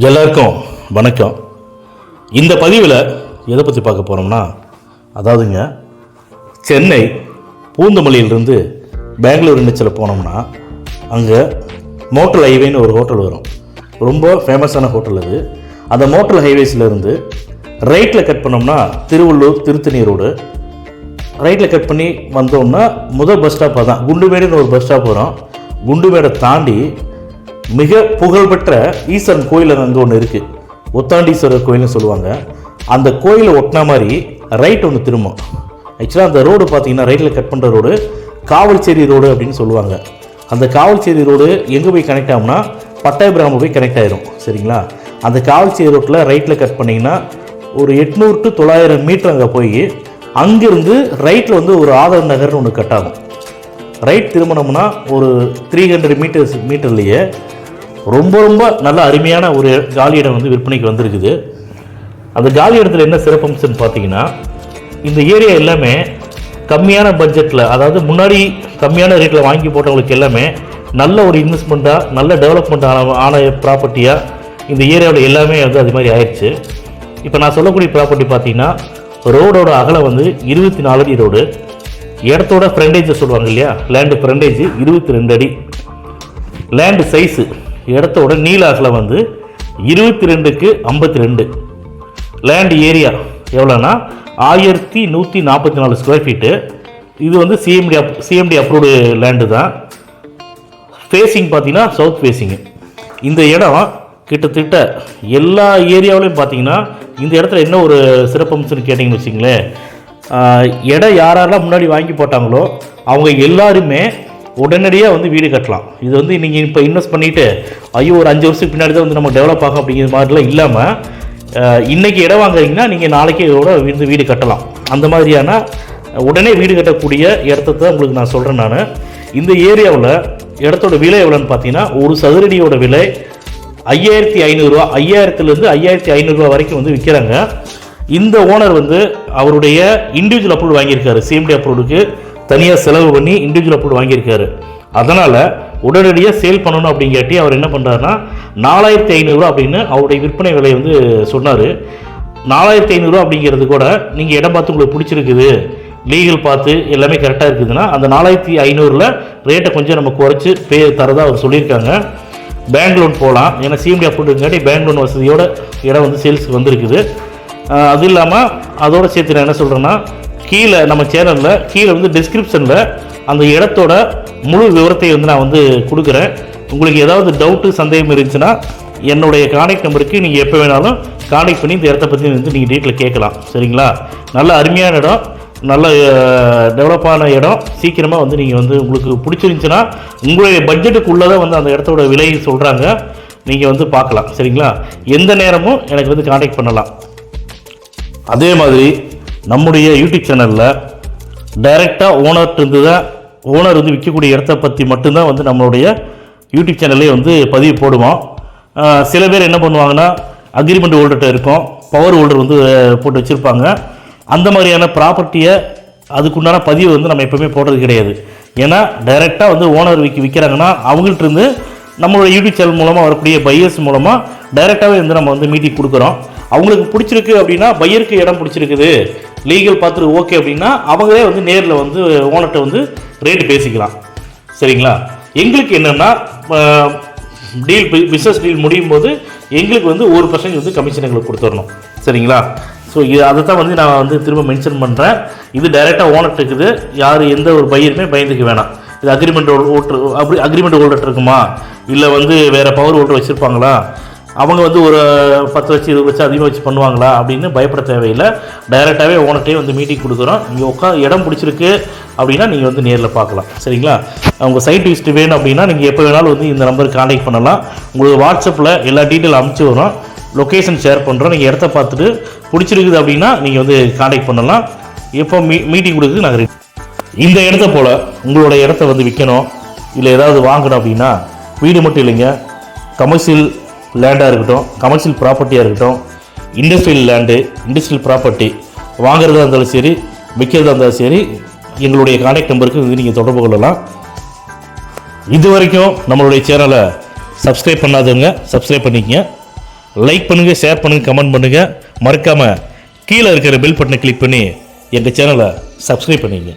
எல்லாருக்கும் வணக்கம். இந்த பதிவில் எதை பற்றி பார்க்க போகிறோம்னா அதாவதுங்க சென்னை பூந்தமல்லியிலிருந்து பெங்களூர் நீச்சல் போனோம்னா அங்கே மோட்டல் ஹைவேன்னு ஒரு ஹோட்டல் வரும். ரொம்ப ஃபேமஸான ஹோட்டல் அது. அந்த மோட்டல் ஹைவேஸ்லேருந்து ரைட்டில் கட் பண்ணோம்னா திருவள்ளூர் திருத்தணி ரோடு. ரைட்டில் கட் பண்ணி வந்தோம்னா முதல் பஸ் ஸ்டாப் தான் குண்டுமேடுன்னு ஒரு பஸ் ஸ்டாப் வரும். குண்டுமேடை தாண்டி மிக புகழ்பெற்ற ஈசன் கோயில் அங்கே ஒன்று இருக்குது ஒத்தாண்டீஸ்வரர் கோயில்னு சொல்லுவாங்க. அந்த கோயிலை ஒட்டின மாதிரி ரைட் ஒன்று திரும்பும். ஆக்சுவலாக அந்த ரோடு பார்த்தீங்கன்னா ரைட்டில் கட் பண்ணுற ரோடு காவல்சேரி ரோடு அப்படின்னு சொல்லுவாங்க. அந்த காவல்சேரி ரோடு எங்கே போய் கனெக்ட் ஆகும்னா பட்டாயபிராம போய் கனெக்ட் ஆயிரும். சரிங்களா? அந்த காவல்சேரி ரோட்டில் ரைட்டில் கட் பண்ணிங்கன்னா ஒரு எட்நூறு டு தொள்ளாயிரம் மீட்டர் அங்கே போய் அங்கேருந்து ரைட்டில் வந்து ஒரு ஆதர் நகர்னு ஒன்று கட் ஆகும். ரைட் திரும்பினோம்னா ஒரு த்ரீ ஹண்ட்ரட் மீட்டர்ஸ் மீட்டர்லேயே ரொம்ப ரொம்ப நல்ல அருமையான ஒரு காலி இடம் வந்து விற்பனைக்கு வந்திருக்குது. அந்த காலி இடத்துல என்ன சிறப்பம்சம்னு பார்த்தீங்கன்னா இந்த ஏரியா எல்லாமே கம்மியான பட்ஜெட்டில் அதாவது முன்னாடி கம்மியான ரேட்டில் வாங்கி போட்டவங்களுக்கு எல்லாமே நல்ல ஒரு இன்வெஸ்ட்மெண்ட்டாக நல்ல டெவலப்மெண்ட் ஆன ஆன ப்ராப்பர்ட்டியாக இந்த ஏரியாவில் எல்லாமே வந்து அது மாதிரி ஆயிடுச்சு. இப்போ நான் சொல்லக்கூடிய ப்ராப்பர்ட்டி பார்த்தீங்கன்னா ரோடோட அகலம் வந்து இருபத்தி நாலு அடி ரோடு இடத்தோட ஃப்ரண்டேஜ் சொல்லுவாங்க இல்லையா? லேண்டு ஃப்ரண்டேஜ் இருபத்தி ரெண்டு அடி லேண்டு சைஸு இடத்தோட நீள அகலம் வந்து இருபத்தி ரெண்டுக்கு ஐம்பத்தி ரெண்டு லேண்ட் ஏரியா எவ்வளோன்னா ஆயிரத்தி நூற்றி நாற்பத்தி நாலு ஸ்கொயர் ஃபீட்டு இது வந்து CMD up CMD approved land தான். ஃபேஸிங் பார்த்தீங்கன்னா சவுத் ஃபேஸிங்கு இந்த இடம் கிட்டத்தட்ட எல்லா ஏரியாவிலையும் பார்த்தீங்கன்னா இந்த இடத்துல என்ன ஒரு சிறப்பம்சம்னு கேட்டிங்கன்னு வச்சிங்களேன் இடம் யாரெல்லாம் முன்னாடி வாங்கி போட்டாங்களோ அவங்க எல்லாருமே உடனடியாக வந்து வீடு கட்டலாம். இது வந்து நீங்கள் இப்போ இன்வெஸ்ட் பண்ணிவிட்டு ஐயோ ஒரு அஞ்சு வருஷத்துக்கு பின்னாடி தான் வந்து நம்ம டெவலப் ஆகும் அப்படிங்கிற மாதிரிலாம் இல்லாமல் இன்றைக்கி இடம் வாங்குறீங்கன்னா நீங்கள் நாளைக்கே இதோட வந்து வீடு கட்டலாம். அந்த மாதிரியான உடனே வீடு கட்டக்கூடிய இடத்த தான் உங்களுக்கு நான் சொல்கிறேன் நான். இந்த ஏரியாவில் இடத்தோட விலை எவ்வளோன்னு பார்த்தீங்கன்னா ஒரு சதுரடியோட விலை ஐயாயிரத்தி ஐநூறுரூவா ஐயாயிரத்துலேருந்து ஐயாயிரத்தி ஐநூறுரூவா வரைக்கும் வந்து விற்கிறாங்க. இந்த ஓனர் வந்து அவருடைய இண்டிவிஜுவல் அப்ரூவல் வாங்கியிருக்காரு. சிஎம்டி அப்ரூவலுக்கு தனியாக செலவு பண்ணி இண்டிவிஜுவல் அப்ரூவல் வாங்கியிருக்காரு. அதனால் உடனடியாக சேல் பண்ணணும் அப்படிங்காட்டி அவர் என்ன பண்ணுறாருன்னா நாலாயிரத்தி ஐநூறுரூவா அப்படின்னு அவருடைய விற்பனை விலை வந்து சொன்னார். நாலாயிரத்தி ஐநூறுரூவா அப்படிங்கிறது கூட நீங்கள் இடம் பார்த்து உங்களுக்கு பிடிச்சிருக்குது லீகல் பார்த்து எல்லாமே கரெக்டாக இருக்குதுன்னா அந்த நாலாயிரத்தி ஐநூறில் ரேட்டை கொஞ்சம் நம்ம குறைச்சி பே தரதாக அவர் சொல்லியிருக்காங்க. பேங்க் லோன் போகலாம் ஏன்னா சிஎம்டி அப்ரூவ்டுங்காட்டி பேங்க் லோன் வசதியோட இடம் வந்து சேல்ஸுக்கு வந்திருக்குது. அது இல்லாமல் அதோட சேர்த்து நான் என்ன சொல்கிறேன்னா கீழே நம்ம சேனலில் கீழே வந்து டிஸ்கிரிப்ஷனில் அந்த இடத்தோட முழு விவரத்தை வந்து நான் வந்து கொடுக்குறேன். உங்களுக்கு ஏதாவது டவுட்டு சந்தேகம் இருந்துச்சுன்னா என்னுடைய கான்டாக்ட் நம்பருக்கு நீங்கள் எப்போ வேணாலும் கான்டாக்ட் பண்ணி இந்த இடத்த பற்றி வந்து நீங்கள் டீட்டில் கேட்கலாம். சரிங்களா? நல்ல அருமையான இடம் நல்ல டெவலப்பான இடம். சீக்கிரமாக வந்து நீங்கள் வந்து உங்களுக்கு பிடிச்சிருந்துச்சுன்னா உங்களுடைய பட்ஜெட்டுக்குள்ளே தான் வந்து அந்த இடத்தோட விலை சொல்கிறாங்க நீங்கள் வந்து பார்க்கலாம். சரிங்களா? எந்த நேரமும் எனக்கு வந்து கான்டாக்ட் பண்ணலாம். அதே மாதிரி நம்முடைய யூடியூப் சேனலில் டைரெக்டாக ஓனர்கிட்ட இருந்து தான் ஓனர் வந்து விற்கக்கூடிய இடத்த பற்றி மட்டும்தான் வந்து நம்மளுடைய யூடியூப் சேனல்லே வந்து பதிவு போடுவோம். சில பேர் என்ன பண்ணுவாங்கன்னா அக்ரிமெண்ட் ஹோல்டர்கிட்ட இருக்கும் பவர் ஹோல்டர் வந்து போட்டு வச்சுருப்பாங்க. அந்த மாதிரியான ப்ராப்பர்ட்டியை அதுக்குண்டான பதிவு வந்து நம்ம எப்பவுமே போடுறது கிடையாது. ஏன்னா டைரெக்டாக வந்து ஓனர் விற்க விற்கிறாங்கன்னா அவங்கள்ட்ட இருந்து நம்மளோட யூடியூப் சேனல் மூலமாக வரக்கூடிய பையர்ஸ் மூலமாக டைரெக்டாகவே வந்து நம்ம வந்து மீட்டிங் கொடுக்குறோம். அவங்களுக்கு பிடிச்சிருக்கு அப்படின்னா பையருக்கு இடம் பிடிச்சிருக்குது. லீகல் பார்த்துட்டு ஓகே அப்படின்னா அவங்களே வந்து நேரில் வந்து ஓனர்கிட்ட வந்து ரேட்டு பேசிக்கலாம். சரிங்களா? எங்களுக்கு என்னென்னா டீல் பிஸ்னஸ் டீல் முடியும் போது எங்களுக்கு வந்து ஒரு பர்சன்ட் வந்து கமிஷன் எங்களுக்கு கொடுத்துடணும். சரிங்களா? ஸோ இது அதை தான் வந்து நான் வந்து திரும்ப மென்ஷன் பண்ணுறேன் இது டைரெக்டாக ஓனர்ட் இருக்குது. யார் எந்த ஒரு பையருமே பயந்துக்க வேணாம். இது அக்ரிமெண்ட் ஓட்டு அப்படி அக்ரிமெண்ட் ஹோல்டர் இருக்குமா? இல்லை வந்து வேறு பவர் ஓட்டு வச்சுருப்பாங்களா? அவங்க வந்து ஒரு பத்து வச்சு இருபது வச்சு அதிகமாக வச்சு பண்ணுவாங்களா அப்படின்னு பயப்பட தேவையில்லை. டைரெக்டாகவே ஓனர்டே வந்து மீட்டிங் கொடுக்குறோம். நீங்கள் உட்கா இடம் பிடிச்சிருக்கு அப்படின்னா நீங்கள் வந்து நேரில் பார்க்கலாம். சரிங்களா? அவங்க சைட் விசிட் வேணும் அப்படின்னா நீங்கள் எப்போ வேணாலும் வந்து இந்த நம்பருக்கு கான்டாக்ட் பண்ணலாம். உங்களுக்கு வாட்ஸ்அப்பில் எல்லா டீட்டெயில் அனுப்பிச்சி வரும் லொக்கேஷன் ஷேர் பண்ணுறோம் நீங்கள் இடத்த பார்த்துட்டு பிடிச்சிருக்குது அப்படின்னா நீங்கள் வந்து கான்டாக்ட் பண்ணலாம். எப்போ மீ மீட்டிங் கொடுக்குறது நாங்கள் இந்த இடத்த போல் உங்களோட இடத்த வந்து விற்கணும் இல்லை ஏதாவது வாங்கணும் அப்படின்னா வீடு மட்டும் இல்லைங்க. கமர்ஷியல் லேண்டாக இருக்கட்டும் கமர்ஷியல் ப்ராப்பர்ட்டியாக இருக்கட்டும் இண்டஸ்ட்ரியல் லேண்டு இண்டஸ்ட்ரியல் ப்ராப்பர்ட்டி வாங்குறதா இருந்தாலும் சரி விற்கிறதா இருந்தாலும் சரி எங்களுடைய கான்டாக்ட் நம்பருக்கு வந்து நீங்கள் தொடர்பு கொள்ளலாம். இது வரைக்கும் நம்மளுடைய சேனலை சப்ஸ்கிரைப் பண்ணாதவங்க சப்ஸ்கிரைப் பண்ணிக்கங்க. லைக் பண்ணுங்கள் ஷேர் பண்ணுங்கள் கமெண்ட் பண்ணுங்கள் மறக்காமல் கீழே இருக்கிற பெல் பட்டனை கிளிக் பண்ணி எங்கள் சேனலை சப்ஸ்கிரைப் பண்ணிக்கங்க.